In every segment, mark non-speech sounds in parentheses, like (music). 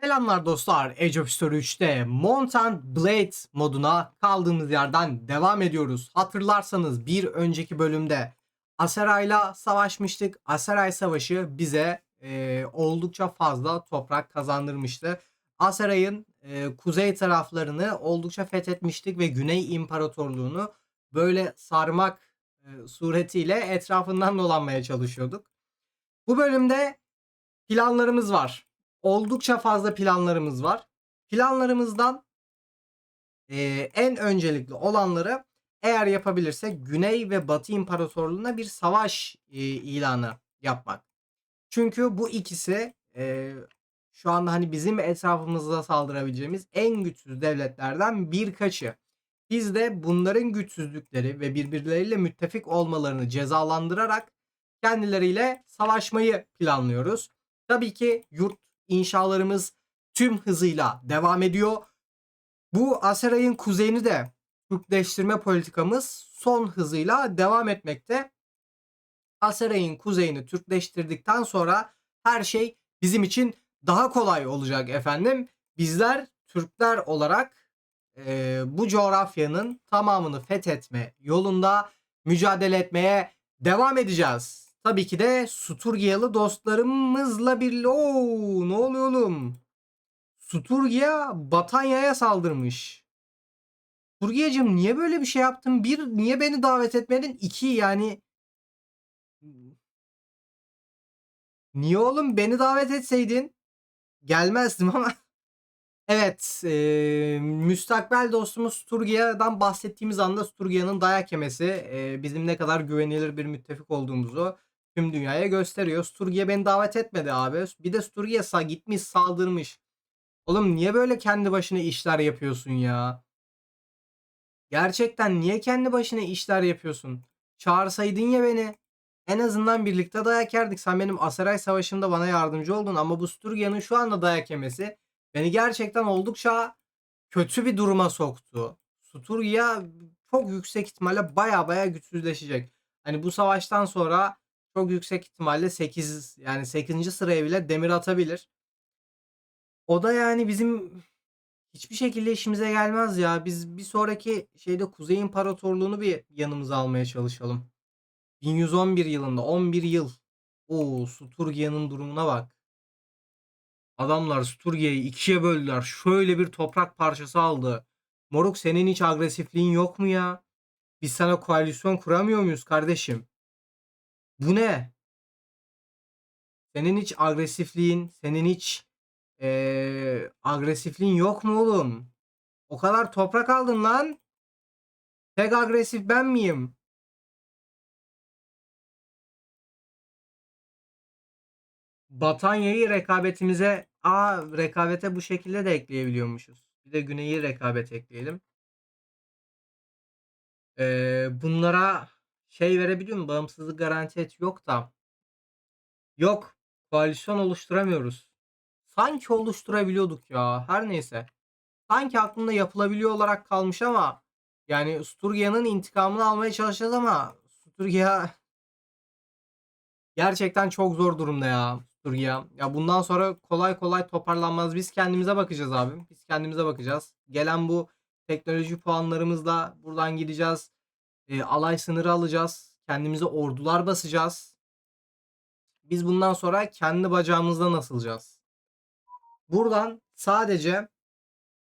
Selamlar dostlar. Age of History 3'te Mountain Blade moduna kaldığımız yerden devam ediyoruz. Hatırlarsanız bir önceki bölümde Aseray'la savaşmıştık. Aseray Savaşı bize e, oldukça fazla toprak kazandırmıştı. Aseray'ın e, kuzey taraflarını oldukça fethetmiştik ve Güney İmparatorluğunu böyle sarmak e, suretiyle etrafından dolanmaya çalışıyorduk. Bu bölümde planlarımız var oldukça fazla planlarımız var. Planlarımızdan eee, en öncelikli olanları eğer yapabilirsek Güney ve Batı İmparatorluğu'na bir savaş eee, ilanı yapmak. Çünkü bu ikisi eee, şu anda hani bizim etrafımızda saldırabileceğimiz en güçsüz devletlerden birkaçı. Biz de bunların güçsüzlükleri ve birbirleriyle müttefik olmalarını cezalandırarak kendileriyle savaşmayı planlıyoruz. Tabii ki yurt inşalarımız tüm hızıyla devam ediyor. Bu Aseray'ın kuzeyini de Türkleştirme politikamız son hızıyla devam etmekte. Aseray'ın kuzeyini Türkleştirdikten sonra her şey bizim için daha kolay olacak efendim. Bizler Türkler olarak e, bu coğrafyanın tamamını fethetme yolunda mücadele etmeye devam edeceğiz. Tabii ki de Suturgiyalı dostlarımızla birlikte. Oo, ne oluyor oğlum? Suturgiya Batanya'ya saldırmış. Suturgiyacım niye böyle bir şey yaptın? Bir, niye beni davet etmedin? İki, yani niye oğlum beni davet etseydin gelmezdim ama (laughs) evet e, müstakbel dostumuz Sturgia'dan bahsettiğimiz anda Sturgia'nın dayak yemesi e, bizim ne kadar güvenilir bir müttefik olduğumuzu tüm dünyaya gösteriyor. Sturgia beni davet etmedi abi. Bir de Sturgia sa gitmiş saldırmış. Oğlum niye böyle kendi başına işler yapıyorsun ya? Gerçekten niye kendi başına işler yapıyorsun? Çağırsaydın ya beni. En azından birlikte dayak yerdik. Sen benim Asaray Savaşı'mda bana yardımcı oldun ama bu Sturgia'nın şu anda dayak yemesi beni gerçekten oldukça kötü bir duruma soktu. Sturgia çok yüksek ihtimalle baya baya güçsüzleşecek. Hani bu savaştan sonra çok yüksek ihtimalle 8 yani 8. sıraya bile demir atabilir. O da yani bizim hiçbir şekilde işimize gelmez ya. Biz bir sonraki şeyde Kuzey İmparatorluğu'nu bir yanımıza almaya çalışalım. 1111 yılında 11 yıl. Oo Sturgia'nın durumuna bak. Adamlar Sturgia'yı ikiye böldüler. Şöyle bir toprak parçası aldı. Moruk senin hiç agresifliğin yok mu ya? Biz sana koalisyon kuramıyor muyuz kardeşim? Bu ne? Senin hiç agresifliğin, senin hiç eee, agresifliğin yok mu oğlum? O kadar toprak aldın lan. Tek agresif ben miyim? Batanya'yı rekabetimize a rekabete bu şekilde de ekleyebiliyormuşuz. Bir de Güney'i rekabet ekleyelim. Eee, bunlara şey verebiliyor mu? Bağımsızlık garanti et yok da. Yok. Koalisyon oluşturamıyoruz. Sanki oluşturabiliyorduk ya. Her neyse. Sanki aklımda yapılabiliyor olarak kalmış ama yani Sturgia'nın intikamını almaya çalışacağız ama Sturgia (laughs) gerçekten çok zor durumda ya Sturgia. Ya bundan sonra kolay kolay toparlanmaz. Biz kendimize bakacağız abi. Biz kendimize bakacağız. Gelen bu teknoloji puanlarımızla buradan gideceğiz. E, alay sınırı alacağız. Kendimize ordular basacağız. Biz bundan sonra kendi bacağımızdan asılacağız. Buradan sadece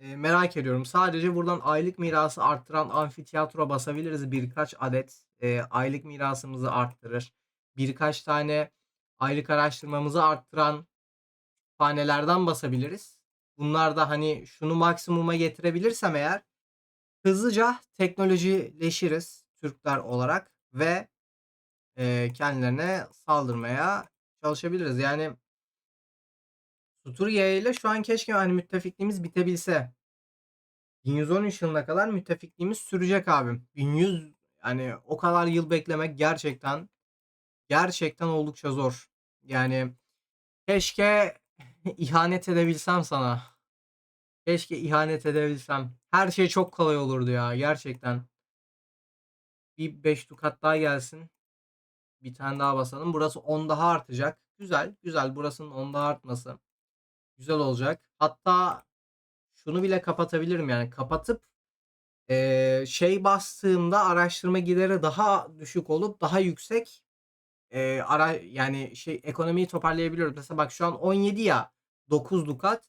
e, merak ediyorum. Sadece buradan aylık mirası arttıran amfiteyatro basabiliriz. Birkaç adet e, aylık mirasımızı arttırır. Birkaç tane aylık araştırmamızı arttıran hanelerden basabiliriz. Bunlar da hani şunu maksimuma getirebilirsem eğer hızlıca teknolojileşiriz Türkler olarak ve e, kendilerine saldırmaya çalışabiliriz. Yani Sturgia ile şu an keşke hani müttefikliğimiz bitebilse. 1113 yılına kadar müttefikliğimiz sürecek abim. 1100 yani o kadar yıl beklemek gerçekten gerçekten oldukça zor. Yani keşke (laughs) ihanet edebilsem sana. Keşke ihanet edebilsem. Her şey çok kolay olurdu ya gerçekten. Bir 5 dukat daha gelsin. Bir tane daha basalım. Burası 10 daha artacak. Güzel, güzel. Burasının 10 daha artması. Güzel olacak. Hatta şunu bile kapatabilirim yani kapatıp eee, şey bastığımda araştırma gideri daha düşük olup daha yüksek eee, ara yani şey ekonomiyi toparlayabiliyoruz. Mesela bak şu an 17 ya 9 dukat.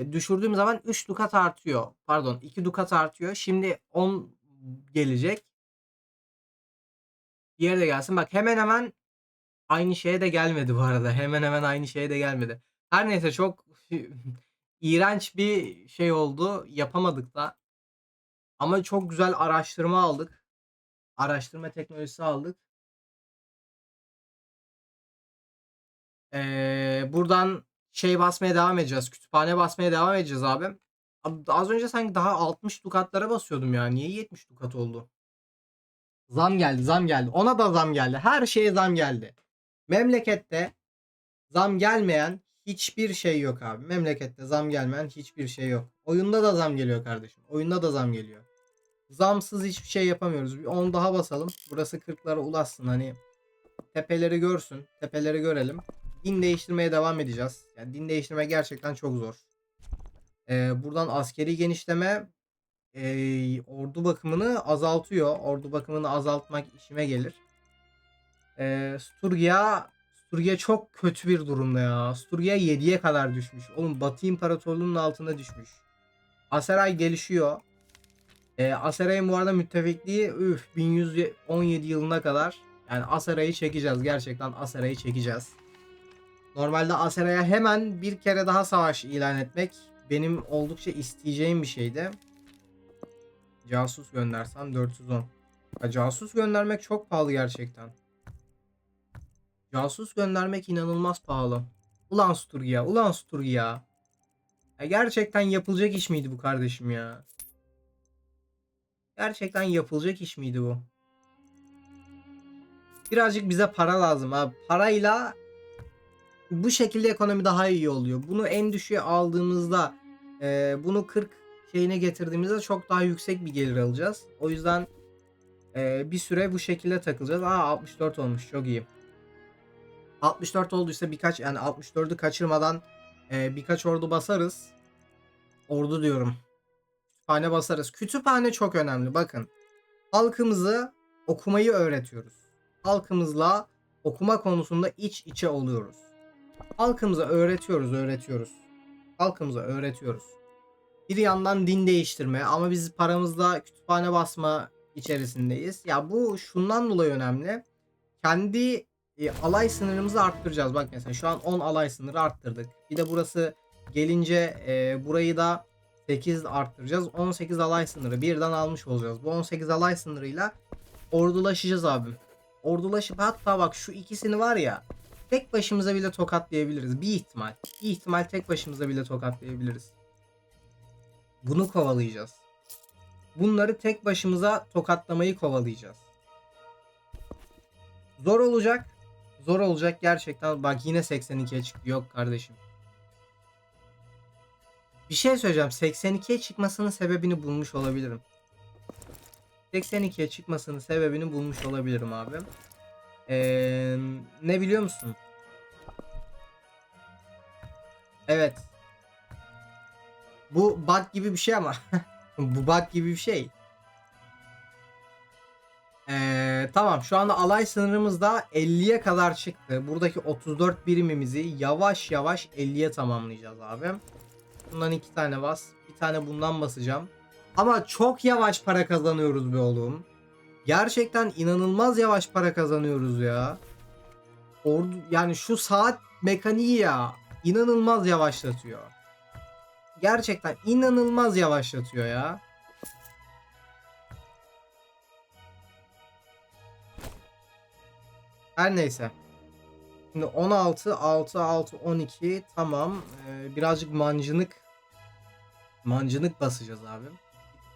E, düşürdüğüm zaman 3 dukat artıyor. Pardon 2 dukat artıyor. Şimdi 10 gelecek. Diğeri de gelsin. Bak hemen hemen aynı şeye de gelmedi bu arada. Hemen hemen aynı şeye de gelmedi. Her neyse çok (laughs) iğrenç bir şey oldu. Yapamadık da. Ama çok güzel araştırma aldık. Araştırma teknolojisi aldık. Eee, buradan şey basmaya devam edeceğiz. Kütüphane basmaya devam edeceğiz abi. Az önce sanki daha 60 dukatlara basıyordum ya. Niye 70 dukat oldu? Zam geldi, zam geldi. Ona da zam geldi. Her şeye zam geldi. Memlekette zam gelmeyen hiçbir şey yok abi. Memlekette zam gelmeyen hiçbir şey yok. Oyunda da zam geliyor kardeşim. Oyunda da zam geliyor. Zamsız hiçbir şey yapamıyoruz. Bir 10 daha basalım. Burası 40'lara ulaşsın hani. Tepeleri görsün. Tepeleri görelim. Din değiştirmeye devam edeceğiz. Yani din değiştirme gerçekten çok zor. Ee, buradan askeri genişleme ee, ordu bakımını azaltıyor. Ordu bakımını azaltmak işime gelir. Ee, Sturgia Sturgia çok kötü bir durumda ya. Sturgia 7'ye kadar düşmüş. Oğlum Batı İmparatorluğu'nun altına düşmüş. Aseray gelişiyor. Ee, Aseray'ın bu arada müttefikliği üf 1117 yılına kadar yani Aseray'ı çekeceğiz. Gerçekten Aseray'ı çekeceğiz. Normalde Aseray'a hemen bir kere daha savaş ilan etmek benim oldukça isteyeceğim bir şeydi. Casus göndersem 410. Ya casus göndermek çok pahalı gerçekten. Casus göndermek inanılmaz pahalı. Ulan Sturgia, ulan Sturgia. Ya gerçekten yapılacak iş miydi bu kardeşim ya? Gerçekten yapılacak iş miydi bu? Birazcık bize para lazım abi. Parayla bu şekilde ekonomi daha iyi oluyor. Bunu en düşüğe aldığımızda e, bunu 40 şeyine getirdiğimizde çok daha yüksek bir gelir alacağız. O yüzden e, bir süre bu şekilde takılacağız. Aa 64 olmuş çok iyi. 64 olduysa birkaç yani 64'ü kaçırmadan e, birkaç ordu basarız. Ordu diyorum. Kütüphane basarız. Kütüphane çok önemli. Bakın. Halkımızı okumayı öğretiyoruz. Halkımızla okuma konusunda iç içe oluyoruz. Halkımıza öğretiyoruz, öğretiyoruz. Halkımıza öğretiyoruz. Bir yandan din değiştirme ama biz paramızla kütüphane basma içerisindeyiz. Ya bu şundan dolayı önemli. Kendi e, alay sınırımızı arttıracağız. Bak mesela şu an 10 alay sınırı arttırdık. Bir de burası gelince e, burayı da 8 arttıracağız. 18 alay sınırı birden almış olacağız. Bu 18 alay sınırıyla ordulaşacağız abim. Ordulaşıp hatta bak şu ikisini var ya tek başımıza bile tokatlayabiliriz. Bir ihtimal. Bir ihtimal tek başımıza bile tokatlayabiliriz. Bunu kovalayacağız. Bunları tek başımıza tokatlamayı kovalayacağız. Zor olacak. Zor olacak gerçekten. Bak yine 82'ye çıktı. Yok kardeşim. Bir şey söyleyeceğim. 82'ye çıkmasının sebebini bulmuş olabilirim. 82'ye çıkmasının sebebini bulmuş olabilirim abi. Ee, ne biliyor musun? Evet. Bu bug gibi bir şey ama. (laughs) Bu bug gibi bir şey. Ee, tamam şu anda alay sınırımız da 50'ye kadar çıktı. Buradaki 34 birimimizi yavaş yavaş 50'ye tamamlayacağız abi. Bundan iki tane bas. Bir tane bundan basacağım. Ama çok yavaş para kazanıyoruz be oğlum. Gerçekten inanılmaz yavaş para kazanıyoruz ya. Ordu, yani şu saat mekaniği ya inanılmaz yavaşlatıyor. Gerçekten inanılmaz yavaşlatıyor ya. Her neyse. Şimdi 16, 6, 6, 12 tamam. Ee, birazcık mancınık mancınık basacağız abi.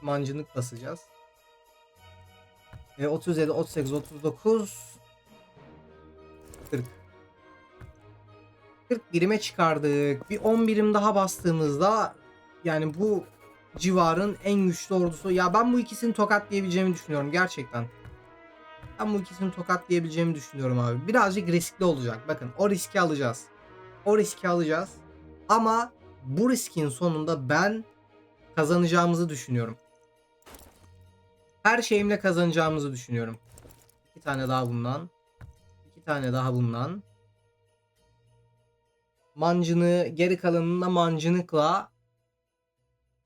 Mancınık basacağız. E, 37, 38, 39 40 40 birime çıkardık. Bir 10 birim daha bastığımızda yani bu civarın en güçlü ordusu. Ya ben bu ikisini tokatlayabileceğimi düşünüyorum gerçekten. Ben bu ikisini tokatlayabileceğimi düşünüyorum abi. Birazcık riskli olacak. Bakın o riski alacağız. O riski alacağız. Ama bu riskin sonunda ben kazanacağımızı düşünüyorum. Her şeyimle kazanacağımızı düşünüyorum. İki tane daha bundan. iki tane daha bundan. Mancını geri kalanını mancınıkla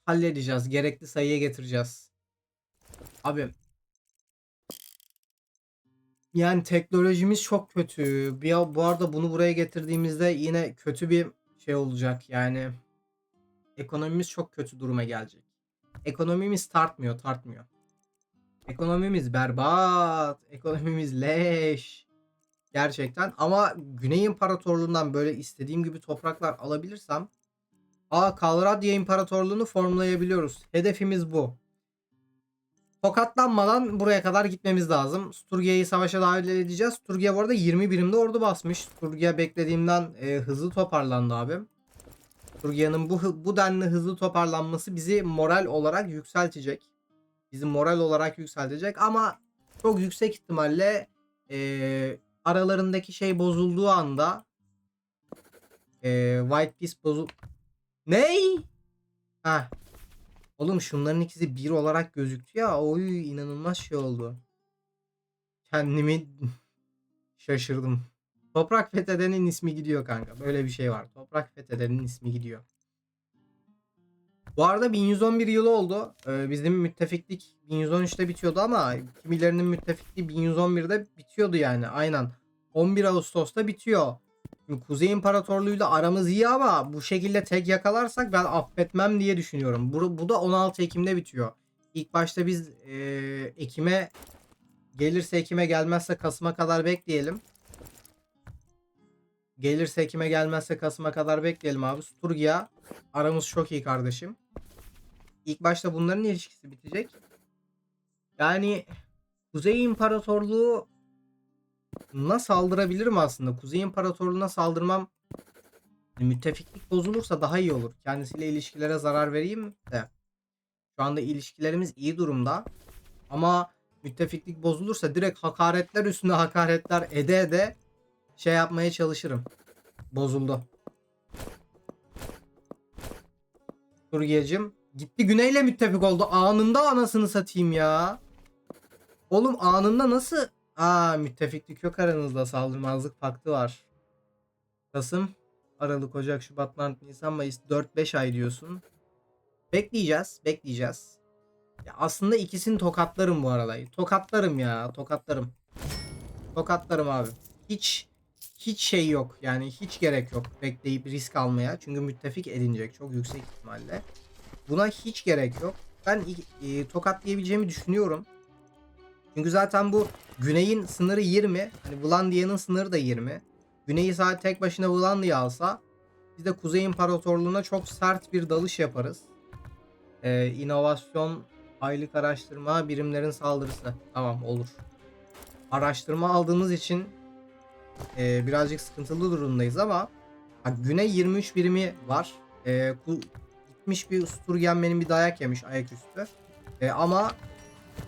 halledeceğiz. Gerekli sayıya getireceğiz. Abi yani teknolojimiz çok kötü. Bir, bu arada bunu buraya getirdiğimizde yine kötü bir şey olacak. Yani ekonomimiz çok kötü duruma gelecek. Ekonomimiz tartmıyor, tartmıyor. Ekonomimiz berbat. Ekonomimiz leş. Gerçekten ama Güney İmparatorluğundan böyle istediğim gibi topraklar alabilirsem Aa Kalradya İmparatorluğunu formlayabiliyoruz. Hedefimiz bu. Tokatlanmadan buraya kadar gitmemiz lazım. Sturgia'yı savaşa dahil edeceğiz. Sturgia bu arada 20 birimde ordu basmış. Sturgia beklediğimden e, hızlı toparlandı abi. Sturgia'nın bu bu denli hızlı toparlanması bizi moral olarak yükseltecek. Bizi moral olarak yükseltecek ama çok yüksek ihtimalle e, aralarındaki şey bozulduğu anda e, White Peace bozul... Ney? Ha. Oğlum şunların ikisi bir olarak gözüktü ya. Oy inanılmaz şey oldu. Kendimi (laughs) şaşırdım. Toprak fethedenin ismi gidiyor kanka. Böyle bir şey var. Toprak fethedenin ismi gidiyor. Bu arada 1111 yılı oldu. Ee, bizim müttefiklik 1113'te bitiyordu ama kimilerinin müttefikliği 1111'de bitiyordu yani. Aynen. 11 Ağustos'ta bitiyor. Şimdi Kuzey İmparatorluğu'yla aramız iyi ama bu şekilde tek yakalarsak ben affetmem diye düşünüyorum. Bu, bu da 16 Ekim'de bitiyor. İlk başta biz e, Ekim'e gelirse Ekim'e gelmezse Kasım'a kadar bekleyelim. Gelirse Ekim'e gelmezse Kasım'a kadar bekleyelim abi. Sturgia aramız çok iyi kardeşim. İlk başta bunların ilişkisi bitecek. Yani Kuzey İmparatorluğu na saldırabilirim aslında. Kuzey İmparatorluğu'na saldırmam müttefiklik bozulursa daha iyi olur. Kendisiyle ilişkilere zarar vereyim de. Şu anda ilişkilerimiz iyi durumda. Ama müttefiklik bozulursa direkt hakaretler üstüne hakaretler ede ede şey yapmaya çalışırım. Bozuldu. Turgiyacım gitti güneyle müttefik oldu. Anında anasını satayım ya. Oğlum anında nasıl Aa müttefiklik yok aranızda saldırmazlık paktı var. Kasım, Aralık, Ocak, Şubat, Mart, Nisan, Mayıs 4-5 ay diyorsun. Bekleyeceğiz, bekleyeceğiz. Ya aslında ikisini tokatlarım bu arada. Tokatlarım ya, tokatlarım. Tokatlarım abi. Hiç hiç şey yok. Yani hiç gerek yok bekleyip risk almaya. Çünkü müttefik edinecek çok yüksek ihtimalle. Buna hiç gerek yok. Ben e, tokatlayabileceğimi düşünüyorum. Çünkü zaten bu Güney'in sınırı 20. Hani Vlandia'nın sınırı da 20. Güney'i sadece tek başına Vlandia alsa biz de Kuzey İmparatorluğu'na çok sert bir dalış yaparız. Ee, inovasyon aylık araştırma birimlerin saldırısı. Tamam olur. Araştırma aldığımız için e, birazcık sıkıntılı durumdayız ama ha, Güney 23 birimi var. E, gitmiş bir Sturgen benim bir dayak yemiş ayaküstü. E, ama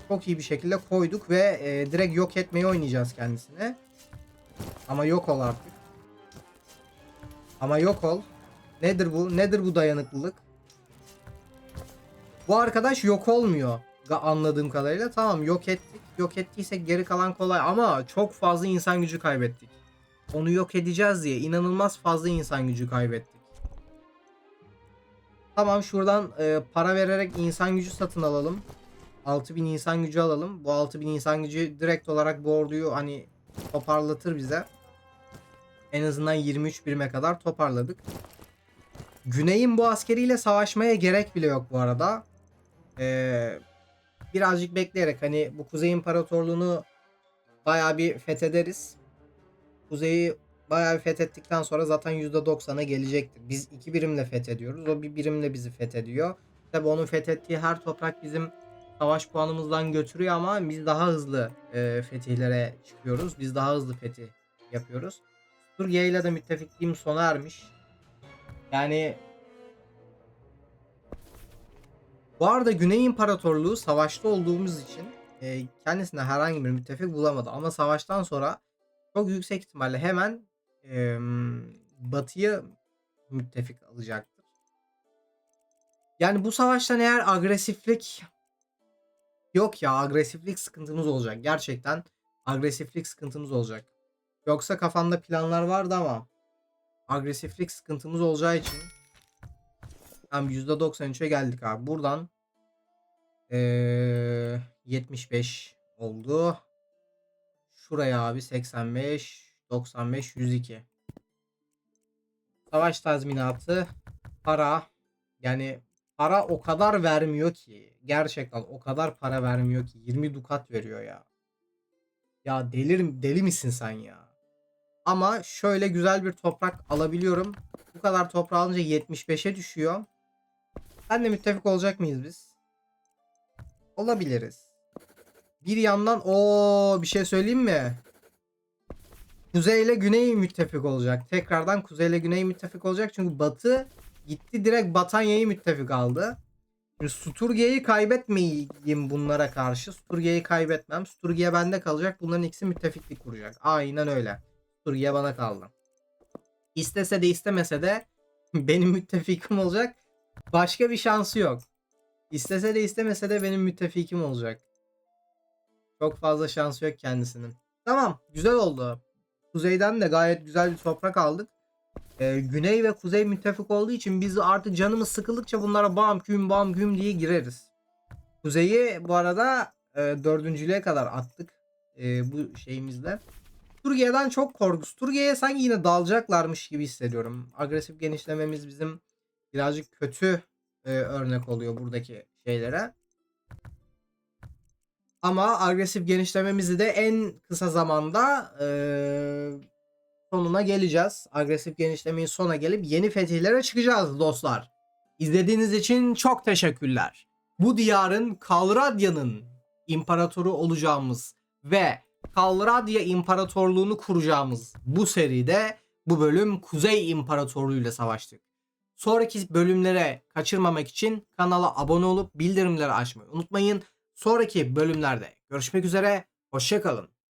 çok iyi bir şekilde koyduk ve e, direkt yok etmeyi oynayacağız kendisine. Ama yok ol artık. Ama yok ol. Nedir bu? Nedir bu dayanıklılık? Bu arkadaş yok olmuyor. Anladığım kadarıyla. Tamam yok ettik. Yok ettiysek geri kalan kolay ama çok fazla insan gücü kaybettik. Onu yok edeceğiz diye inanılmaz fazla insan gücü kaybettik. Tamam şuradan e, para vererek insan gücü satın alalım. 6000 insan gücü alalım. Bu 6000 insan gücü direkt olarak bu orduyu hani toparlatır bize. En azından 23 birime kadar toparladık. Güney'in bu askeriyle savaşmaya gerek bile yok bu arada. Ee, birazcık bekleyerek hani bu Kuzey İmparatorluğunu bayağı bir fethederiz. Kuzey'i bayağı fethettikten sonra zaten %90'a gelecektir. Biz iki birimle fethediyoruz. O bir birimle bizi fethediyor. Tabi onun fethettiği her toprak bizim savaş puanımızdan götürüyor ama biz daha hızlı e, fetihlere çıkıyoruz. Biz daha hızlı fetih yapıyoruz. Sturgia ile de müttefikliğim sona ermiş. Yani bu arada Güney İmparatorluğu savaşta olduğumuz için e, kendisine herhangi bir müttefik bulamadı. Ama savaştan sonra çok yüksek ihtimalle hemen e, Batı'yı müttefik alacaktır. Yani bu savaştan eğer agresiflik yok ya agresiflik sıkıntımız olacak. Gerçekten agresiflik sıkıntımız olacak. Yoksa kafamda planlar vardı ama agresiflik sıkıntımız olacağı için tam %93'e geldik abi. Buradan eee 75 oldu. Şuraya abi 85, 95, 102. Savaş tazminatı, para. Yani para o kadar vermiyor ki. Gerçekten o kadar para vermiyor ki. 20 dukat veriyor ya. Ya delir, deli misin sen ya? Ama şöyle güzel bir toprak alabiliyorum. Bu kadar toprağı alınca 75'e düşüyor. Ben de müttefik olacak mıyız biz? Olabiliriz. Bir yandan o bir şey söyleyeyim mi? Kuzey ile güney müttefik olacak. Tekrardan kuzey ile güney müttefik olacak. Çünkü batı gitti direkt Batanya'yı müttefik aldı. Şimdi Sturge'yi kaybetmeyeyim bunlara karşı. Sturge'yi kaybetmem. Sturge bende kalacak. Bunların ikisi müttefiklik kuracak. Aynen öyle. Sturge bana kaldı. İstese de istemese de (laughs) benim müttefikim olacak. Başka bir şansı yok. İstese de istemese de benim müttefikim olacak. Çok fazla şansı yok kendisinin. Tamam güzel oldu. Kuzeyden de gayet güzel bir toprak aldık. Ee, güney ve kuzey müttefik olduğu için biz artık canımız sıkıldıkça bunlara bam güm bam güm diye gireriz. Kuzeyi bu arada e, dördüncülüğe kadar attık e, bu şeyimizle. Turgiya'dan çok korkus. Turgiya'ya sanki yine dalacaklarmış gibi hissediyorum. Agresif genişlememiz bizim birazcık kötü e, örnek oluyor buradaki şeylere. Ama agresif genişlememizi de en kısa zamanda e, sonuna geleceğiz. Agresif genişlemeyi sona gelip yeni fetihlere çıkacağız dostlar. İzlediğiniz için çok teşekkürler. Bu diyarın Kalradya'nın imparatoru olacağımız ve Kalradya İmparatorluğunu kuracağımız bu seride bu bölüm Kuzey İmparatorluğu ile savaştık. Sonraki bölümlere kaçırmamak için kanala abone olup bildirimleri açmayı unutmayın. Sonraki bölümlerde görüşmek üzere. Hoşçakalın.